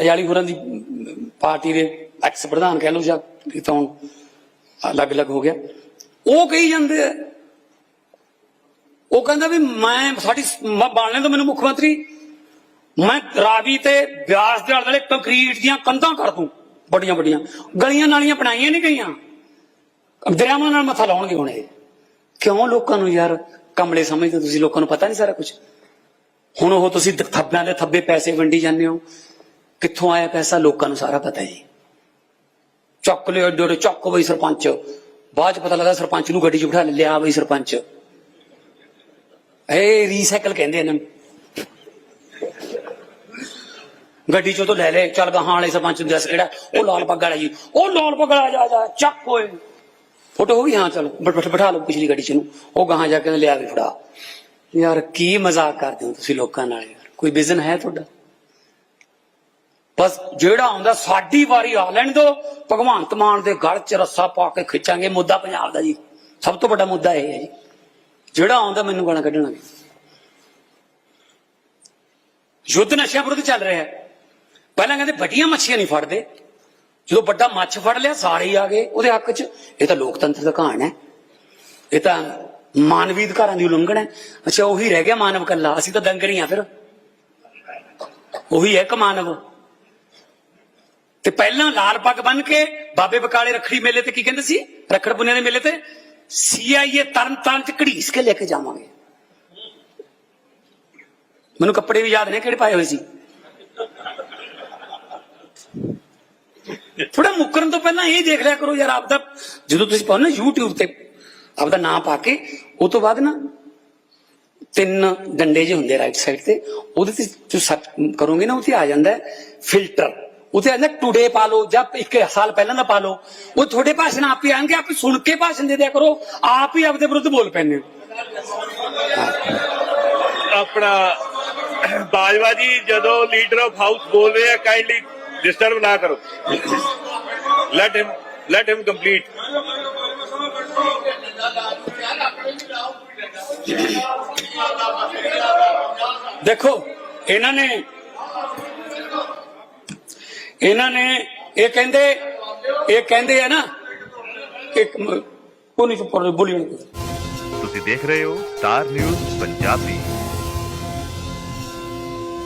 ਅਜਾਲੀ ਹੋਰਾਂ ਦੀ ਪਾਰਟੀ ਦੇ ਐਕਸ ਪ੍ਰਧਾਨ ਕਹਿ ਲਓ ਜਾਂ ਇਹ ਅਲੱਗ-ਅਲੱਗ ਹੋ ਗਿਆ। ਉਹ ਕਹੀ ਜਾਂਦੇ ਆ। ਉਹ ਕਹਿੰਦਾ ਵੀ ਮੈਂ ਸਾਡੀ ਮ- ਬਣਨੇ ਤੋਂ ਮੈਨੂੰ ਮੁੱਖ ਮੰਤਰੀ, ਮੈਂ ਰਾਵੀ ਤੇ ਬਿਆਸ ਦੇ ਵਾਲੇ ਕੰਕਰੀਟ ਦੀਆਂ ਕੰਧਾਂ ਕਰ ਦੂੰ, ਵੱਡੀਆਂ ਵੱਡੀਆਂ। ਗਲੀਆਂ ਨਾਲੀਆਂ ਬਣਾਈਆਂ ਨਹੀਂ ਗਈਆਂ। ਦਰਿਆਵਾਂ ਨਾਲ ਮੱਥਾ ਲਾਉਣਗੇ ਹੁਣ ਇਹ। ਕਿਉਂ ਲੋਕਾਂ ਨੂੰ ਯਾਰ? ਕਮਲੇ ਸਮਝਦੇ ਤੁਸੀਂ, ਲੋਕਾਂ ਨੂੰ ਪਤਾ ਨਹੀਂ ਸਾਰਾ ਕੁਝ ਹੁਣ ਉਹ ਤੁਸੀਂ ਥੱਬਿਆਂ ਦੇ ਥੱਬੇ ਪੈਸੇ ਵੰਡੀ ਜਾਂਦੇ ਹੋ। ਕਿੱਥੋਂ ਆਇਆ ਪੈਸਾ ਲੋਕਾਂ ਨੂੰ ਸਾਰਾ ਪਤਾ ਹੈ ਜੀ। ਚੱਕ ਲਿਓ ਏਡੇ ਏਡੇ, ਚੱਕ ਬਈ ਸਰਪੰਚ। ਬਾਅਦ ਚ ਪਤਾ ਲੱਗਾ ਸਰਪੰਚ ਨੂੰ ਗੱਡੀ 'ਚ ਬਿਠਾ ਲਿਆ ਬਈ ਸਰਪੰਚ। ਇਹ ਰੀਸਾਈਕਲ ਕਹਿੰਦੇ ਇਹਨਾਂ। ਨੂੰ ਗੱਡੀ ਚੋਂ ਤੋਂ ਲੈ ਲੈ ਚੱਲ ਗਾਹਾਂ ਵਾਲੇ ਸਰਪੰਚ ਨੂੰ ਦੱਸ ਕਿਹੜਾ, ਉਹ ਲਾਲ ਪੱਗ ਵਾਲਾ ਜੀ। ਉਹ ਲਾਲ ਪੱਗ ਵਾਲਾ ਜਾ ਜਾ, ਚੱਕ ਓਏ। ਫੋਟੋ ਹੋ ਗਈ? ਹਾਂ, ਚਲੋ, ਬਿਠ- ਬਿਠਾ ਲਓ ਪਿਛਲੀ ਗੱਡੀ ਚ ਨੂੰ ਉਹ ਗਾਹਾਂ ਜਾ ਕੇ ਲਿਆ ਕੇ ਫੜਾ। ਯਾਰ, ਕੀ ਮਜ਼ਾਕ ਕਰਦੇ ਹੋ ਤੁਸੀਂ ਲੋਕਾਂ ਨਾਲ ਯਾਰ। ਕੋਈ ਵਿਜ਼ਨ ਹੈ ਤੁਹਾਡਾ? ਬਸ ਜਿਹੜਾ ਆਉਂਦਾ, ਸਾਡੀ ਵਾਰੀ ਆ ਲੈਣ ਦੋ। ਭਗਵੰਤ ਮਾਨ ਦੇ ਗਲ 'ਚ ਰੱਸਾ ਪਾ ਕੇ ਖਿੱਚਾਂਗੇ। ਮੁੱਦਾ ਪੰਜਾਬ ਦਾ ਜੀ। ਸਭ ਤੋਂ ਵੱਡਾ ਮੁੱਦਾ ਇਹ ਹੈ ਜੀ। ਜਿਹੜਾ ਆਉਂਦਾ, ਮੈਨੂੰ ਗਾਲਾਂ ਕੱਢਣਾ ਯੁੱਧ ਨਸ਼ਿਆਂ ਵਿਰੁੱਧ ਚੱਲ ਰਿਹਾ ਹੈ। ਪਹਿਲਾਂ ਕਹਿੰਦੇ ਵੱਡੀਆਂ ਮੱਛੀਆਂ ਨਹੀਂ ਫੜਦੇ। ਜਦੋਂ ਵੱਡਾ ਮੱਛ ਫੜ ਲਿਆ ਸਾਰੇ ਹੀ ਆ ਗਏ ਉਹਦੇ ਹੱਕ 'ਚ। ਇਹ ਤਾਂ ਲੋਕਤੰਤਰ ਦਾ ਕਹਾਣ ਹੈ। ਇਹ ਤਾਂ ਮਾਨਵੀ ਅਧਿਕਾਰਾਂ ਦੀ ਉਲੰਘਣਾ ਹੈ। ਅੱਛਾ, ਉਹੀ ਰਹਿ ਗਿਆ ਮਾਨਵ ਕੱਲਾ ਅਸੀਂ ਤਾਂ ਦੰਗਰ ਹੀ ਆ ਫਿਰ। ਉਹੀ ਹੈ ਇੱਕ ਮਾਨਵ। ਤੇ ਪਹਿਲਾਂ ਲਾਲ ਪੱਗ ਬੰਨ ਕੇ ਬਾਬੇ ਬਕਾਲੇ ਰੱਖੜੀ ਮੇਲੇ ਤੇ ਕੀ ਕਹਿੰਦੇ ਸੀ ਰੱਖੜ ਪੁੰਨਿਆ ਦੇ ਮੇਲੇ ਤੇ ਸੀਆਈਏ ਤਰਨ ਤਾਰਨ ਚ ਘੜੀਸ ਕੇ ਲੈ ਕੇ ਜਾਵਾਂਗੇ ਮੈਨੂੰ ਕੱਪੜੇ ਵੀ ਯਾਦ ਨੇ ਕਿਹੜੇ ਪਾਏ ਹੋਏ ਸੀ ਥੋੜਾ ਮੁੱਕਰਨ ਤੋਂ ਪਹਿਲਾਂ ਇਹ ਦੇਖ ਲਿਆ ਕਰੋ ਯਾਰ ਆਪ ਦਾ ਜਦੋਂ ਤੁਸੀਂ ਪਾਓ ਨਾ YouTube ਤੇ ਆਪ ਦਾ ਨਾਮ ਪਾ ਕੇ ਉਹ ਤੋਂ ਬਾਅਦ ਨਾ ਤਿੰਨ ਡੰਡੇ ਜਿਹੇ ਹੁੰਦੇ ਰਾਈਟ ਸਾਈਡ ਤੇ ਉਹਦੇ ਤੇ ਜੋ ਸਰਚ ਕਰੋਗੇ ਨਾ ਉੱਥੇ ਆ ਜਾਂਦਾ ਫਿਲਟਰ ਉੱਥੇ ਆ ਜਾਂਦਾ ਟੁਡੇ ਪਾ ਲਓ ਜਾਂ ਇੱਕ ਸਾਲ ਪਹਿਲਾਂ ਦਾ ਪਾ ਲਓ। ਉਹ ਤੁਹਾਡੇ ਭਾਸ਼ਣ ਆਪ ਹੀ ਆਣਗੇ ਆਪ ਸੁਣ ਕੇ ਭਾਸ਼ਣ ਦੇ ਦਿਆ ਕਰੋ ਆਪ ਹੀ ਆਪਦੇ ਵਿਰੁੱਧ ਬੋਲ ਪੈਂਦੇ ਆਪਣਾ ਬਾਜਵਾ ਜੀ ਜਦੋਂ ਲੀਡਰ ਆਫ ਹਾਊਸ ਬੋਲ ਰਹੇ ਆ ਕਾਈਂਡਲੀ ਡਿਸਟਰਬ ਨਾ ਕਰੋ। Let him let him complete ਦੇਖੋ ਇਹਨਾਂ ਨੇ ਇਹਨਾਂ ਨੇ ਇਹ ਕਹਿੰਦੇ ਇਹ ਕਹਿੰਦੇ ਆ ਨਾ, ਇੱਕ ਕੋਨੀ ਤੋਂ ਬੋਲੀ ਤੁਸੀਂ ਦੇਖ ਰਹੇ ਹੋ ਸਟਾਰ ਨਿਊਜ਼ ਪੰਜਾਬੀ।